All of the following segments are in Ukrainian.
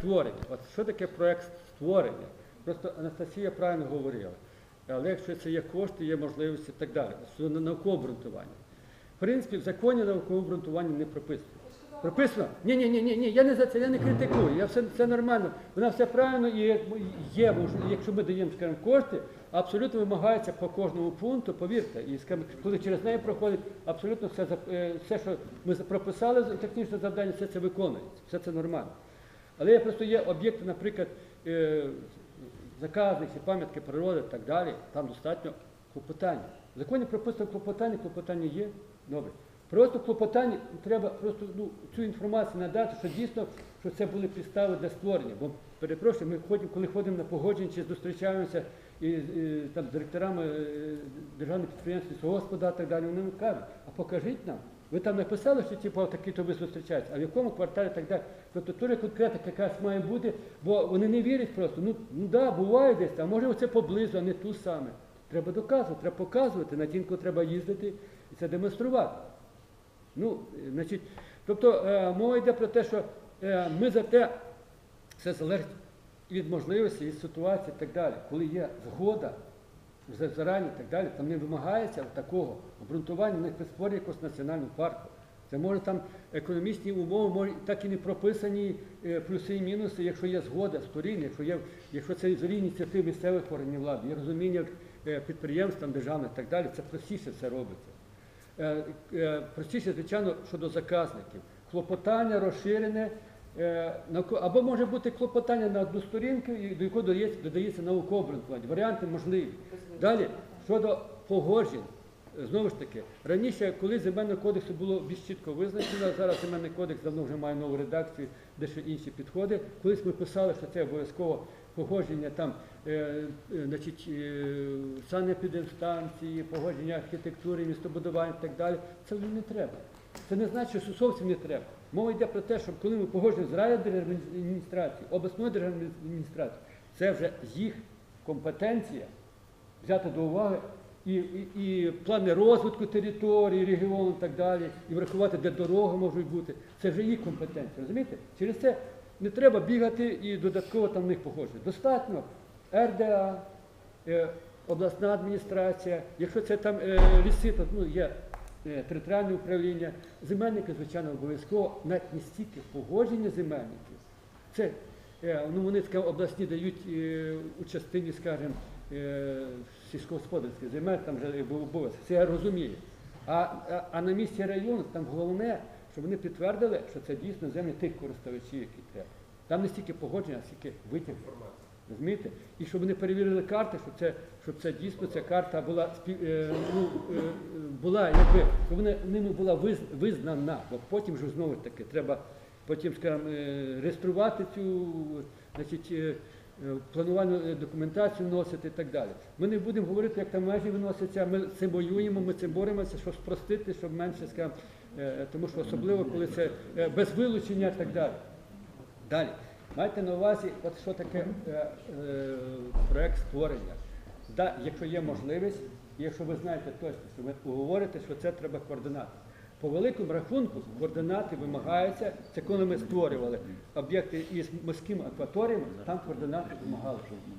створення. От що таке проект створення? Просто Анастасія правильно говорила. Але якщо це є кошти, є можливості і так далі. На наукове обґрунтування. В принципі, в законі наукове обґрунтування не прописано. Прописано? Ні, ні, ні, ні, ні, я не за це, я не критикую. Я все це нормально. Вона все правильно і є, якщо ми даємо, скажімо, кошти, абсолютно вимагається по кожному пункту, повірте, і скажімо, коли через неї проходить, абсолютно все, е, все, що ми прописали технічне завдання, все це виконується, все це нормально. Але просто є об'єкти, наприклад, е, заказники, пам'ятки природи і так далі, там достатньо клопотання. В законі прописано клопотання, клопотання є. Добре. Просто клопотання треба просто ну, цю інформацію надати, що дійсно що це були підстави для створення. Бо перепрошую, ми ходимо, коли ходимо на погодження чи зустрічаємося і, і, там, з директорами е, державних підприємств, лісогоспода і так далі, вони нам кажуть, а покажіть нам. Ви там написали, що типу, такі то ви зустрічаєтеся, а в якому кварталі так далі. Тобто туди конкретика якась має бути, бо вони не вірять просто. Ну, ну да, буває десь, а може це поблизу, а не ту саме. Треба доказувати, треба показувати, на тінку треба їздити і це демонструвати. Ну, значить, тобто е, мова йде про те, що е, ми за те, все залежить від можливості, від ситуації і так далі. Коли є згода, зарані і так далі, там не вимагається такого обґрунтування, не спорі якогось національного парку. Це може там економічні умови, може так і не прописані е, плюси і мінуси, якщо є згода сторін, якщо є, якщо це взагалі ініціатив місцевих органів влади, є розуміння е, підприємств там, державних і так далі, це простіше це робиться. Е, Простіше, звичайно, щодо заказників. Клопотання розширене, або може бути клопотання на одну сторінку, до якого додається, додається наукове обґрунтування. Варіанти можливі. Далі, щодо погоджень, е, знову ж таки, раніше, коли земельного кодексу було більш чітко визначено, зараз земельний кодекс давно вже має нову редакцію, дещо інші підходи. Колись ми писали, що це обов'язково погодження там, е, е, значить, е, санепідемстанції, погодження архітектури, містобудування і так далі. Це не треба. Це не значить, що зовсім не треба. Мова йде про те, щоб коли ми погоджуємо з райадміністрацією, обласною державною адміністрацією, це вже їх компетенція взяти до уваги і, і, і плани розвитку території, регіону і так далі, і врахувати, де дороги можуть бути. Це вже їх компетенція. Розумієте? Через це не треба бігати і додатково там в них погоджувати. Достатньо РДА, е, обласна адміністрація, якщо це там е, ліси, то ну, є територіальне управління, земельники, звичайно, обов'язково навіть не стільки погодження земельників. Це е, ну, вони скажімо, обласні дають е, у частині, скажімо, е, сільськогосподарських земель, там вже обов'язок. Це я розумію. А, а, а на місці району там головне, щоб вони підтвердили, що це дійсно землі тих користувачів, які треба. Там не стільки погодження, а стільки витяг. Розумієте? І щоб вони перевірили карти, щоб це, щоб це дійсно ця карта була е, ну, е, була, якби, щоб вона ними була визнана, бо потім ж знову таки треба потім, скажімо, е, реєструвати цю значить, планувальну документацію вносити і так далі. Ми не будемо говорити, як там межі виносяться, ми цим воюємо, ми цим боремося, щоб спростити, щоб менше, скажімо, тому що особливо, коли це без вилучення і так далі. Далі. Майте на увазі, от що таке е, е, проект створення. Да, якщо є можливість, якщо ви знаєте точно, що ви говорите, що це треба координати. По великому рахунку координати вимагаються, це коли ми створювали об'єкти із морськими акваторіями, там координати вимагали.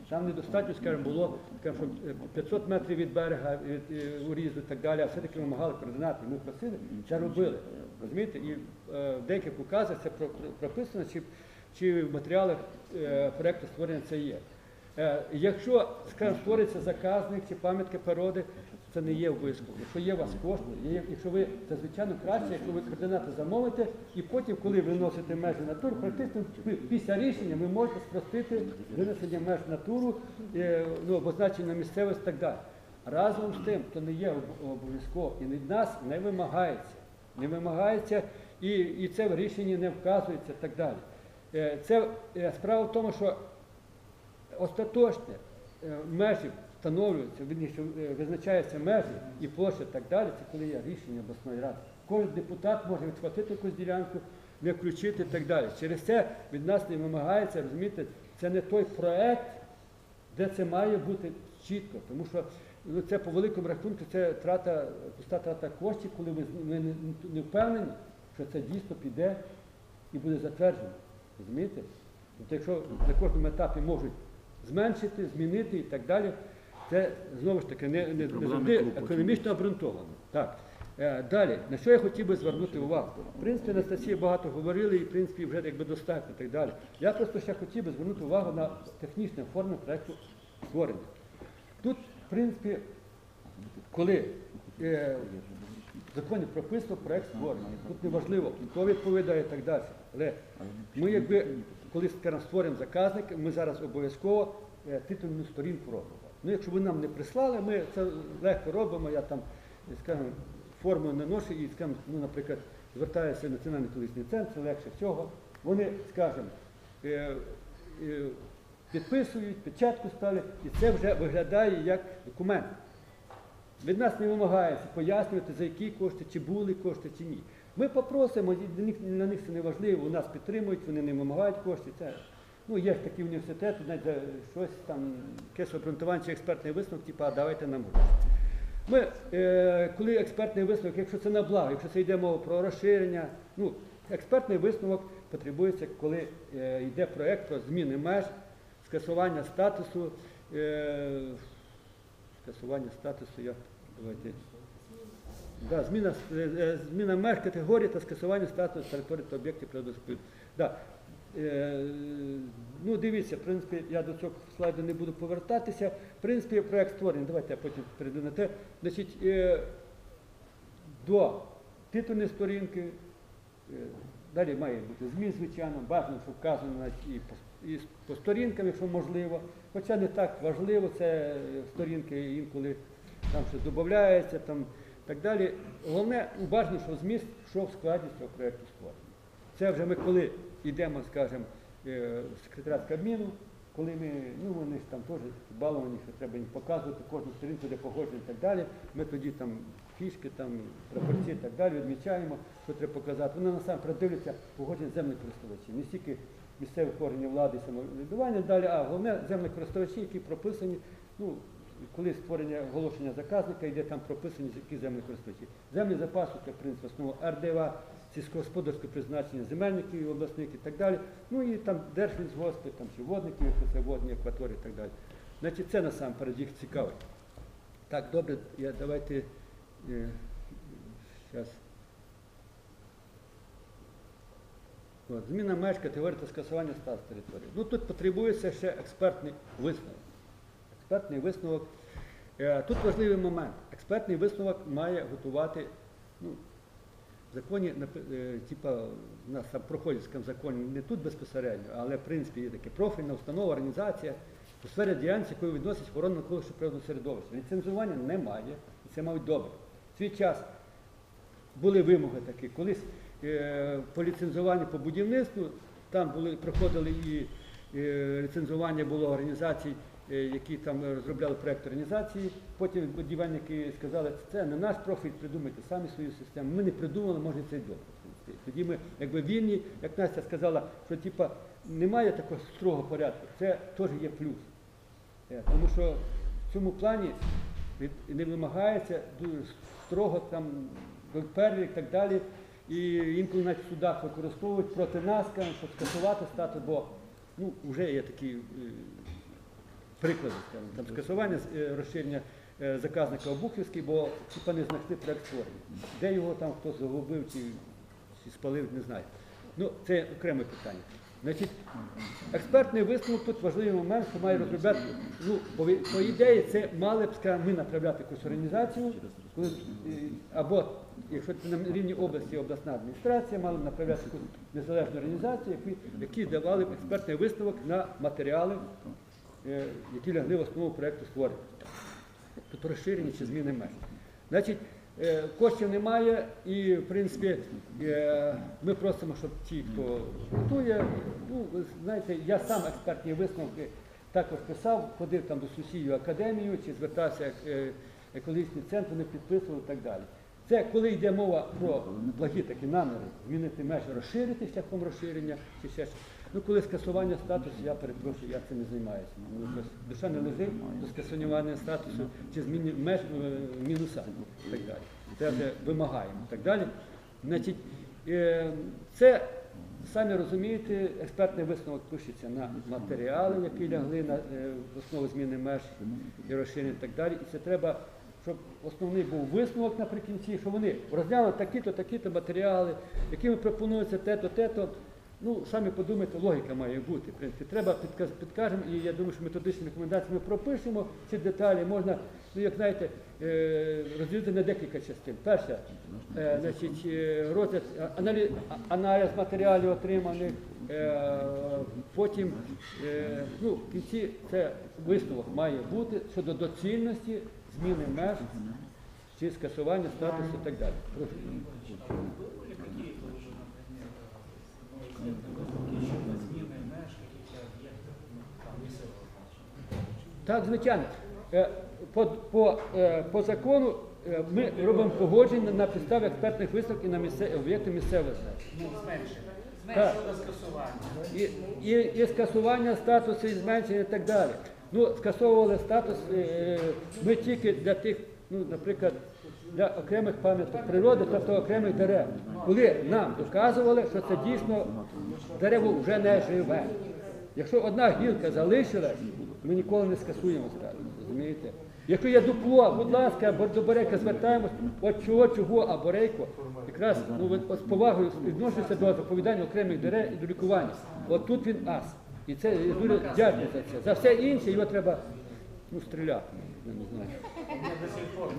Там недостатньо, скажімо, було скажімо, е, 500 метрів від берега від е, урізу і так далі, а все-таки вимагали координати. Ми просили, це робили. Розумієте? І е, в деяких указах це про- про- прописано, чи, чи в матеріалах е, проекту створення це є. Е, Якщо, скажімо, створиться заказник чи пам'ятка природи, це не є обов'язково. Якщо є у вас кошти, якщо ви, це звичайно краще, якщо ви координати замовите, і потім, коли ви вносите межі на тур, практично після рішення ви можете спростити винесення меж на туру, е, ну, обозначення місцевості і так далі. Разом з тим, то не є об- обов'язково і від нас не вимагається. Не вимагається і, і це в рішенні не вказується і так далі. Е, Це е, справа в тому, що остаточне е, межі встановлюються, визначаються межі і площа так далі, це коли є рішення обласної ради. Кожен депутат може відхватити якусь ділянку, не включити і так далі. Через це від нас не вимагається, розумієте, це не той проект, де це має бути чітко, тому що ну, це по великому рахунку це трата, пуста трата коштів, коли ви не, не впевнені, що це дійсно піде і буде затверджено. Розумієте? Тобто, якщо на кожному етапі можуть зменшити, змінити і так далі, це знову ж таки не, не, не завжди економічно обґрунтовано. Так. Е, Далі, на що я хотів би звернути увагу? В принципі, Анастасія багато говорили, і в принципі вже якби достатньо і так далі. Я просто ще хотів би звернути увагу на технічне оформлення проєкту створення. Тут, в принципі, коли е, в законі прописано проєкт створення, тут неважливо, хто відповідає і так далі. Але ми, якби, коли створюємо заказник, ми зараз обов'язково е, титульну сторінку робимо. Ну, якщо ви нам не прислали, ми це легко робимо, я там, скажімо, форму наношу і, скажімо, ну, наприклад, звертаюся в Національний колісний центр, це легше всього. Вони, скажімо, е, е, підписують, печатку ставлять, і це вже виглядає як документ. Від нас не вимагається пояснювати, за які кошти, чи були кошти, чи ні. Ми попросимо, на них це не важливо, у нас підтримують, вони не вимагають коштів. Це, ну, є ж такі університети, навіть щось там, якесь обґрунтування чи експертний висновок, типу, а давайте нам. Ми, е, коли експертний висновок, якщо це на благо, якщо це йде мова про розширення, ну, експертний висновок потребується, коли е, йде проєкт про зміни меж, скасування статусу, е, скасування статусу, як давайте. Да, зміна, е, е, зміна меж категорії та скасування статусу території та об'єктів природоспіль. Да. Е, ну, дивіться, в принципі, я до цього слайду не буду повертатися. В принципі, проект створений, давайте я потім перейду на те. Значить, е, до титульної сторінки, е, далі має бути змін, звичайно, бажано, щоб вказано і по, і по сторінкам, якщо можливо. Хоча не так важливо, це сторінки інколи там щось додається, там так далі. Головне, бажано, що зміст йшов в складі цього проєкту створення. Це вже ми коли йдемо, скажімо, е, в секретаріат Кабміну, коли ми, ну вони ж там теж баловані, що треба їм показувати кожну сторінку, де погодження і так далі. Ми тоді там фішки, там пропорції і так далі відмічаємо, що треба показати. Вони насамперед дивляться погодження земних користувачів. Не стільки місцевих органів влади і самоврядування далі, а головне земних користувачі, які прописані, ну, коли створення оголошення заказника, йде там прописані які землі користувачі. Землі запасу, це в принципі основа РДВА, сільськогосподарське призначення земельників і обласних і так далі. Ну і там держлісгоспи, там чи водники, якщо це водні акваторії і так далі. Значить, це насамперед їх цікавить. Так, добре, я, давайте е, зараз. От, зміна меж категорії та скасування статусу території. Ну тут потребується ще експертний висновок. Експертний висновок. Е, Тут важливий момент. Експертний висновок має готувати, ну, в законі, е, типа, у нас там проходить в законі, не тут безпосередньо, але в принципі є таке профільна установа, організація у сфері діяльності, якою відносить охорону навколишнього природного середовища. Ліцензування немає, і це мабуть добре. В свій час були вимоги такі. Колись е, по ліцензуванню по будівництву там були, проходили і е, ліцензування було організацій, які там розробляли проєкт організації. Потім будівельники сказали, це не наш профіль, придумайте самі свою систему. Ми не придумали, може це й добре. Тоді ми якби вільні, як Настя сказала, що типа немає такого строгого порядку. Це теж є плюс. Е, Тому що в цьому плані не вимагається дуже строго там і так далі. І інколи навіть в судах використовують проти нас, кажуть, щоб скасувати статус, бо ну, вже є такі е, приклади, скажімо, там скасування е, розширення е, заказника Обухівський, бо типа не знайшли проект створення. Де його там хтось загубив чи, чи спалив, не знаю. Ну, це окреме питання. Значить, експертний висновок тут важливий момент, що має розробляти, ну, по, по ідеї, це мали б, скажімо, ми направляти якусь організацію, коли, е, або, якщо це на рівні області, обласна адміністрація, мали б направляти якусь незалежну організацію, які, які давали б експертний висновок на матеріали, які лягли в основу проєкту створення. Тобто розширення чи зміни меж. Значить, е, коштів немає і, в принципі, е, ми просимо, щоб ті, хто готує, ну, знаєте, я сам експертні висновки також писав, ходив там до сусідів академію, чи звертався е, екологічний центр, вони підписували і так далі. Це коли йде мова про благі такі наміри, змінити межі, розширити шляхом розширення чи ще щось. Ну, коли скасування статусу, я перепрошую, я цим не займаюся. Ну, душа не лежить до скасування статусу чи зміни меж е, і так далі. Це вже вимагаємо і так далі. Значить, е, це самі розумієте, експертний висновок пишеться на матеріали, які лягли на е, в основу зміни меж і розширення і так далі. І це треба, щоб основний був висновок наприкінці, що вони розглянули такі-то, такі-то матеріали, якими пропонується те-то, те-то. Ну, самі подумайте, логіка має бути. В принципі, треба підкажемо, і я думаю, що методичні рекомендації ми пропишемо ці деталі. Можна, ну як знаєте, е, розділити на декілька частин. Перша, е, значить, е, розгляд, аналіз, аналіз матеріалів отриманих, потім, ну, в кінці це висновок має бути щодо доцільності зміни меж чи скасування статусу і так далі. Прошу. зміни меж каких-то об'єктів ну, там місцевого значення. Так, звичайно. Е, По, по, е, по закону е, ми робимо погодження на підставі експертних висновків на місце, об'єкти місцевого значення. Ну, зменшення. Так. Скасування. І, і, і скасування статусу, і зменшення і так далі. Ну, скасовували статус ми тільки для тих, ну, наприклад, для окремих пам'яток природи, тобто окремих дерев. Коли нам доказували, що це дійсно дерево вже не живе. Якщо одна гілка залишилась, ми ніколи не скасуємо статус, розумієте? Якщо є дупло, будь ласка, до Борейка звертаємось, от чого, чого, а Борейко якраз ну, з повагою відношуся до заповідання окремих дерев і до лікування. От тут він ас. І це я дуже дякую за це. За все інше його треба ну, стріляти. Я не знаю.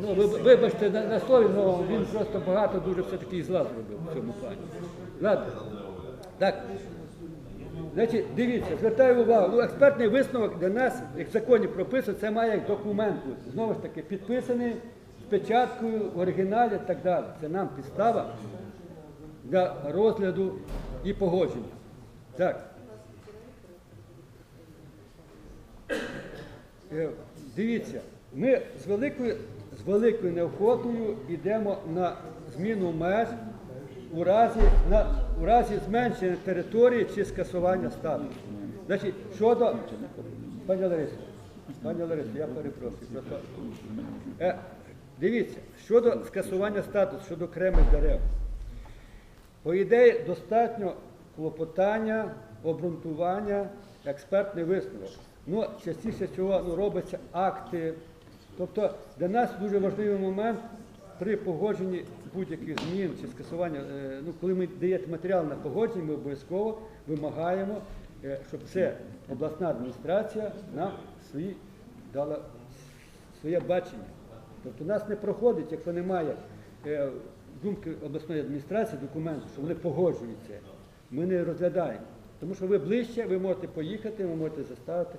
Ну, ви, вибачте на, на слові, але він просто багато дуже все-таки зла зробив в цьому плані. Ладно. Так. Значить, дивіться, звертаю увагу, ну, експертний висновок для нас, як в законі прописано, це має як документ бути. Знову ж таки, підписаний з печаткою, в оригіналі і так далі. Це нам підстава для розгляду і погодження. Так. Дивіться, ми з великою, з великою неохотою йдемо на зміну меж у разі, на, у разі зменшення території чи скасування статусу. Значить, щодо пані Ларисо, пані Ларисо, я перепрошую. Просто, е, дивіться, щодо скасування статусу, щодо окремих дерев. По ідеї, достатньо клопотання, обґрунтування, експертний висновок. Ну, частіше всього ну, робляться акти. Тобто для нас дуже важливий момент при погодженні будь-яких змін чи скасування, е, ну, коли ми даєте матеріал на погодження, ми обов'язково вимагаємо, е, щоб це обласна адміністрація нам свої дала своє бачення. Тобто нас не проходить, якщо немає е, думки обласної адміністрації, документу, що вони погоджуються. Ми не розглядаємо. Тому що ви ближче, ви можете поїхати, ви можете заставити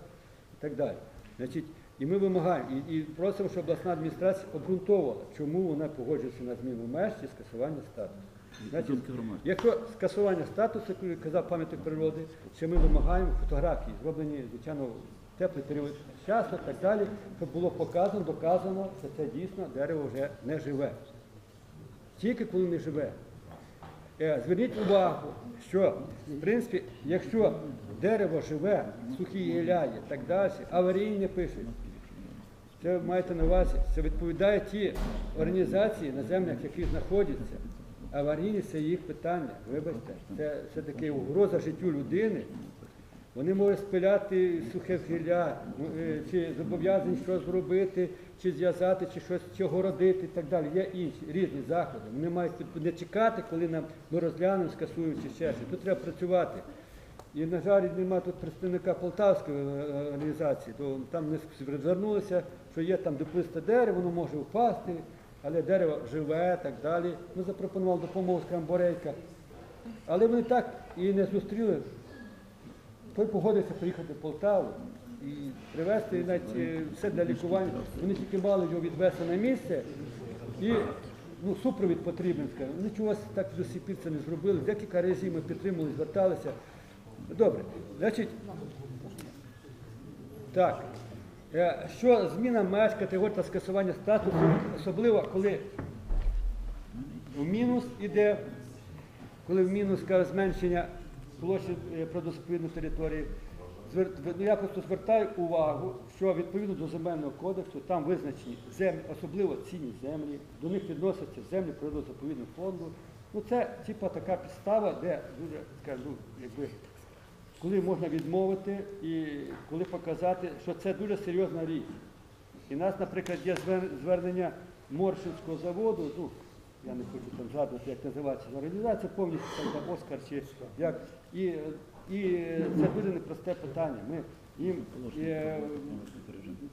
так далі. Значить, і ми вимагаємо, і, і просимо, щоб обласна адміністрація обґрунтовувала, чому вона погоджується на зміну меж чи скасування статусу. Значить, якщо скасування статусу, як казав пам'ятник природи, ще ми вимагаємо фотографії, зроблені, звичайно, в теплий період часу і так далі, щоб було показано, доказано, що це дійсно дерево вже не живе. Тільки коли не живе. Е, Зверніть увагу, що в принципі, якщо дерево живе, сухі гілля є, так далі, аварійне пишуть. Це маєте на увазі, це відповідає ті організації на землях, які знаходяться. Аварійність це їх питання. Вибачте, це все-таки угроза життю людини. Вони можуть спиляти сухе гілля, ну, е, чи зобов'язані щось зробити, чи зв'язати, чи щось чи огородити і так далі. Є інші різні заходи. Вони мають не чекати, коли нам ми розглянемо, скасуємо чи ще щось. Тут треба працювати. І, на жаль, немає тут представника Полтавської е, організації, то там не звернулися, що є там доплисте дерево, воно може впасти, але дерево живе так далі. Ми запропонували допомогу з Камборейка. Але вони так і не зустріли. Той погодився приїхати в Полтаву і привезти навіть е, все для лікування. Вони тільки мали його відвести на місце і ну, супровід потрібен. скажімо. Нічого так до це не зробили. Декілька разів ми підтримували, зверталися. Добре. Значить, так. Е, Що зміна меж категорії та скасування статусу, особливо коли в мінус іде, коли в мінус каже, зменшення площі е, території. Ну, Я просто звертаю увагу, що відповідно до земельного кодексу там визначені землі, особливо цінні землі, до них відносяться землі природозаповідного фонду, Ну це типа така підстава, де дуже скажу, якби коли можна відмовити і коли показати, що це дуже серйозна річ. І нас, наприклад, є звернення Моршинського заводу, ну, я не хочу там згадувати, як називається організація, повністю там де Оскар чи як. І, і це дуже непросте питання. Ми їм е,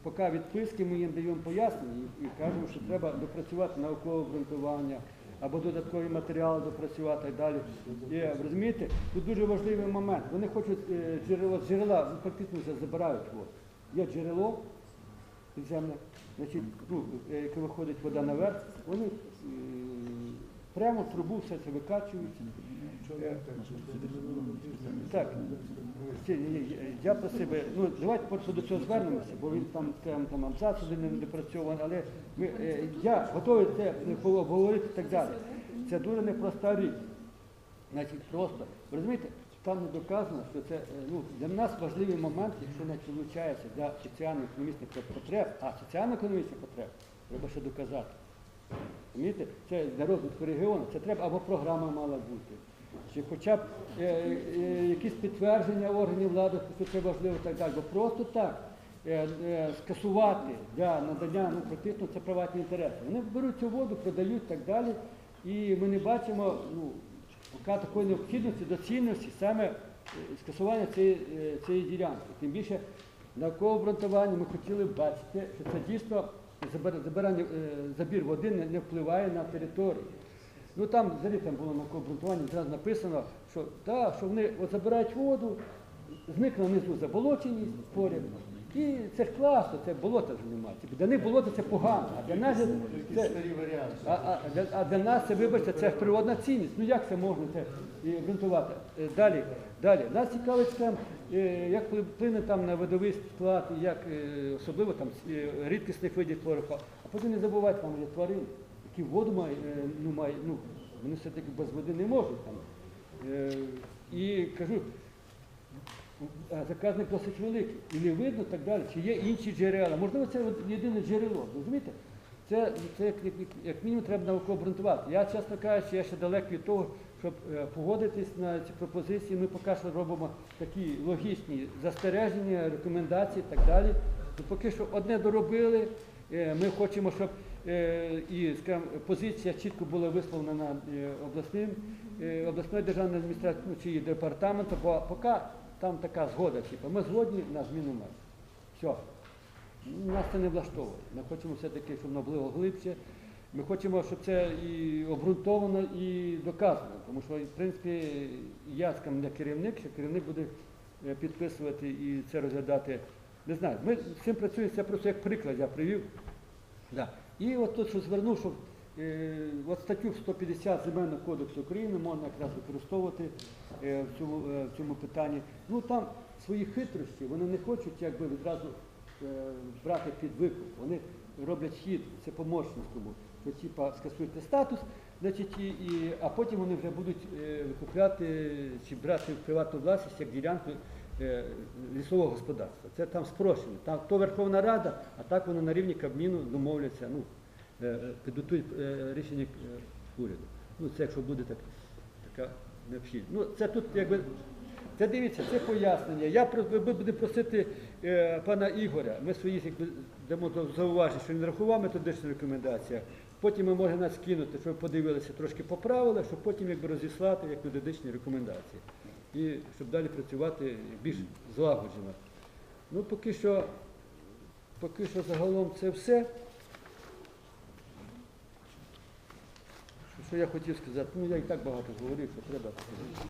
поки відписки ми їм даємо пояснення і, і кажемо, що треба допрацювати наукове обґрунтування або додаткові матеріали допрацювати і далі. Е, розумієте, тут дуже важливий момент. Вони хочуть джерело, джерела практично вже забирають воду. Є джерело підземне, значить, ну, е, яке виходить вода наверх, вони е, прямо в трубу все це викачують. Так, я просив би, ну давайте просто до цього звернемося, бо він там, скажімо, там абзац один не допрацьований, але ми, е, я готовий це обговорити і так далі. Це дуже непроста річ. Значить, просто, ви розумієте, там не доказано, що це е, ну, для нас важливий момент, якщо не виходить для соціально-економічних потреб, а соціально-економічних потреб треба ще доказати. Розумієте? Це для розвитку регіону, це треба або програма мала бути, чи хоча б е, е, якісь підтвердження органів влади, що це важливо так далі. Бо просто так е, е, скасувати для надання, ну практично це приватні інтереси. Вони беруть цю воду, продають і так далі. І ми не бачимо ну, поки такої необхідності, доцільності саме е, скасування цієї, е, цієї ділянки. Тим більше наукове обґрунтування ми хотіли бачити, що це дійсно забирання, е, забір води не впливає на територію. Ну там взагалі там було на обґрунтуванні зразу написано, що, да, що вони от забирають воду, зникне внизу заболоченість поряд. І це ж класно, це болота вже немає. Типу, Для них болото це погано, а для нас це, а, а, для, а для нас це, вибачте, це ж природна цінність. Ну як це можна це і обґрунтувати? Е, Далі, далі. Нас цікавить там, е, як вплине там на видовий склад, як е, особливо там е, рідкісних видів хлорофа. А потім не забувайте, там є тварини, які воду мають, е, ну, мають, ну, вони все-таки без води не можуть там. Е, І кажу, а заказник досить великий. І не видно так далі, чи є інші джерела. Можливо, це єдине джерело. Розумієте? Це, це як, як, мінімум треба науково обґрунтувати. Я, чесно кажучи, я ще далекий від того, щоб е, погодитись на ці пропозиції. Ми поки що робимо такі логічні застереження, рекомендації і так далі. Ну, поки що одне доробили. Е, Ми хочемо, щоб і скажімо, позиція чітко була висловлена е, обласним, е, обласною державною адміністрацією чи департаментом, бо поки там така згода, типу, ми згодні на зміну меж. Все. Нас це не влаштовує. Ми хочемо все-таки, щоб воно було глибше. Ми хочемо, щоб це і обґрунтовано, і доказано. Тому що, в принципі, я скажімо, не керівник, що керівник буде е, підписувати і це розглядати. Не знаю. Ми з цим працюємо, це просто як приклад я привів. Да. І от тут, що звернув, що е, от статтю 150 Земельного кодексу України можна якраз використовувати е, в, цьому, е, в цьому питанні. Ну там свої хитрості, вони не хочуть якби відразу брати під викуп. Вони роблять хід, це по Моршинському, що типа скасуєте статус, значить, і, і, а потім вони вже будуть викупляти чи брати в приватну власність як ділянку лісового господарства. Це там спрощено. Там то Верховна Рада, а так вони на рівні Кабміну домовляться, ну, е, е, підготують е, рішення е, уряду. Ну, це якщо буде так, така необхідність. Ну, це тут якби. Це дивіться, це пояснення. Я будемо просити е, пана Ігоря. Ми свої якби, дамо зауваження, що він рахував методичну рекомендацію. Потім ми можемо нас кинути, щоб ви подивилися, трошки поправили, щоб потім якби розіслати як методичні рекомендації. І щоб далі працювати більш злагоджено. Ну, поки що, поки що загалом це все. Що я хотів сказати? Ну, я і так багато говорив, що треба.